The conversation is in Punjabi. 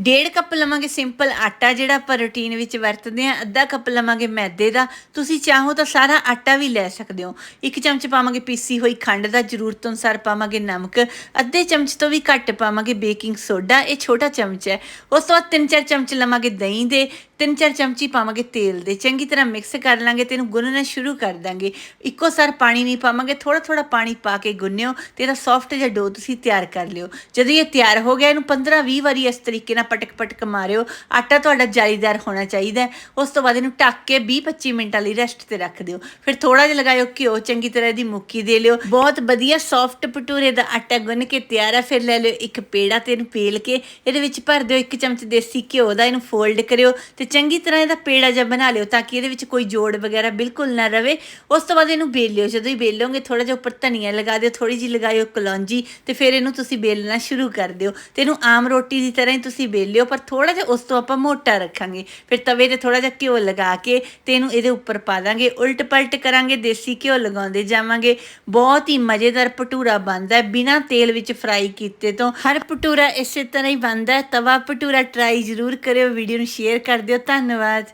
ਡੇਢ ਕੱਪ ਲਵਾਂਗੇ ਸਿੰਪਲ ਆਟਾ ਜਿਹੜਾ ਆਪਾਂ ਰੁਟੀਨ ਵਿੱਚ ਵਰਤਦੇ ਆ ਅੱਧਾ ਕੱਪ ਲਵਾਂਗੇ ਮੈਦੇ ਦਾ। ਤੁਸੀਂ ਚਾਹੋ ਤਾਂ ਸਾਰਾ ਆਟਾ ਵੀ ਲੈ ਸਕਦੇ ਹੋ। ਇੱਕ ਚਮਚ ਪਾਵਾਂਗੇ ਪੀਸੀ ਹੋਈ ਖੰਡ ਦਾ, ਜ਼ਰੂਰਤ ਅਨੁਸਾਰ ਪਾਵਾਂਗੇ ਨਮਕ। ਅੱਧੇ ਚਮਚ ਤੋਂ ਵੀ ਘੱਟ ਪਾਵਾਂਗੇ ਬੇਕਿੰਗ ਸੋਡਾ, ਇਹ ਛੋਟਾ ਚਮਚ ਹੈ। ਉਸ ਤੋਂ ਬਾਅਦ ਤਿੰਨ ਚਾਰ ਚਮਚ ਲਵਾਂਗੇ ਦਹੀਂ ਦੇ। ਤਿੰਨ ਚਾਰ ਚਮਚੀ ਪਾਵਾਂਗੇ ਤੇਲ ਦੇ। ਚੰਗੀ ਤਰ੍ਹਾਂ ਮਿਕਸ ਕਰ ਲਾਂਗੇ ਤੇ ਇਹਨੂੰ ਗੁੰਨਣਾ ਸ਼ੁਰੂ ਕਰ ਦਾਂਗੇ। ਇੱਕੋ ਸਾਰ ਪਾਣੀ ਨਹੀਂ ਪਾਵਾਂਗੇ ਥੋੜਾ ਥੋੜਾ ਪਾਣੀ ਪਾ ਕੇ ਗੁੰਨਿਓ ਤੇ ਇਹਦਾ ਸੌਫਟ ਜਿਹਾ ਡੋ ਤੁਸੀਂ ਤਿਆਰ ਕਰ ਲਿਓ। ਜਦੋਂ ਇਹ ਤਿਆਰ ਹੋ ਗਿਆ, ਇਹਨੂੰ 15-20 ਵਾਰੀ ਇਸ ਤਰੀਕੇ ਨਾਲ ਪਟਕ ਪਟਕ ਮਾਰਿਓ। ਆਟਾ ਤੁਹਾਡਾ ਜਾਲੀਦਾਰ ਹੋਣਾ ਚਾਹੀਦਾ ਉਸ ਤੋਂ ਬਾਅਦ ਇਹਨੂੰ ਢੱਕ ਕੇ 20-25 ਮਿੰਟਾਂ ਲਈ ਰੈਸਟ ਤੇ ਰੱਖ ਦਿਓ। ਫਿਰ ਥੋੜਾ ਜਿਹਾ ਲਗਾਇਓ ਘਿਓ, ਚੰਗੀ ਤਰ੍ਹਾਂ ਇਹਦੀ ਮੁੱਕੀ ਦੇ ਲਿਓ। ਬਹੁਤ ਵਧੀਆ ਸੌਫਟ ਭਟੂਰੇ ਦਾ ਆਟਾ ਗੁੰਨ ਕੇ ਤਿਆਰ ਹੈ ਫਿਰ ਲੈ ਲਿਓ ਇੱਕ ਪੇੜਾ ਤੇ ਇਹਨੂੰ ਪੇਲ ਕੇ ਇਹਦੇ ਵਿੱਚ ਭਰ ਦਿਓ। ਇੱਕ ਚਮਚ ਦੇਸੀ ਘਿਓ ਦਾ ਇਹਨੂੰ ਫੋਲਡ ਕਰਿਓ ਤੇ ਚੰਗੀ ਤਰ੍ਹਾਂ ਇਹਦਾ ਪੇੜਾ ਜਿਹਾ ਬਣਾ ਲਿਓ ਤਾਂ ਕਿ ਇਹਦੇ ਵਿੱਚ ਕੋਈ ਜੋੜ ਵਗੈਰਾ ਬਿਲਕੁਲ ਨਾ ਰਵੇ। ਉਸ ਤੋਂ ਬਾਅਦ ਇਹਨੂੰ ਬੇਲ ਲਿਓ ਜਦੋਂ ਹੀ ਬੇਲੋਗੇ ਥੋੜਾ ਜਿਹਾ ਉੱਪਰ ਧਨੀਆ ਲਗਾ ਦਿਓ ਥੋੜੀ ਜਿਹੀ ਲਗਾਇਓ ਕਲੌਂਜੀ ਤੇ ਫਿਰ ਇਹਨੂੰ ਤੁਸੀਂ ਬੇਲਣਾ ਸ਼ੁਰੂ ਕਰ ਦਿਓ। ਤੇ ਇਹਨੂੰ ਆਮ ਰੋਟੀ ਦੀ ਤਰ੍ਹਾਂ ਹੀ ਤੁਸੀਂ ਬੇਲ ਲਿਓ ਪਰ ਥੋੜਾ ਜਿਹਾ ਉਸ ਤੋਂ ਆਪਾਂ ਮੋਟਾ ਰੱਖਾਂਗੇ। ਫਿਰ ਤਵੇ ਤੇ ਥੋੜਾ ਜਿਹਾ ਘਿਓ ਲਗਾ ਕੇ ਤੇ ਇਹਨੂੰ ਇਹਦੇ ਉੱਪਰ ਪਾ ਦਾਂਗੇ। ਉਲਟ ਪਲਟ ਕਰਾਂਗੇ, ਦੇਸੀ ਘਿਓ ਲਗਾਉਂਦੇ ਜਾਵਾਂਗੇ। ਬਹੁਤ ਹੀ ਮਜ਼ੇਦਾਰ ਭਟੂਰਾ ਬਣਦਾ ਹੈ। ਬਿਨਾਂ ਤੇਲ ਵਿੱਚ ਫਰਾਈ ਕੀਤੇ ਤੋਂ। ਹਰ ਭਟੂਰਾ ਇਸੇ ਤਰ੍ਹਾਂ ਹੀ ਬਣਦਾ ਹੈ। ਤਵਾ ਭਟੂਰਾ ਟਰਾਈ ਜ਼ਰੂਰ ਕਰਿਓ। ਵੀਡੀਓ ਨੂੰ ਸ਼ੇਅਰ ਕਰ ਦਿਓ। धन्यवाद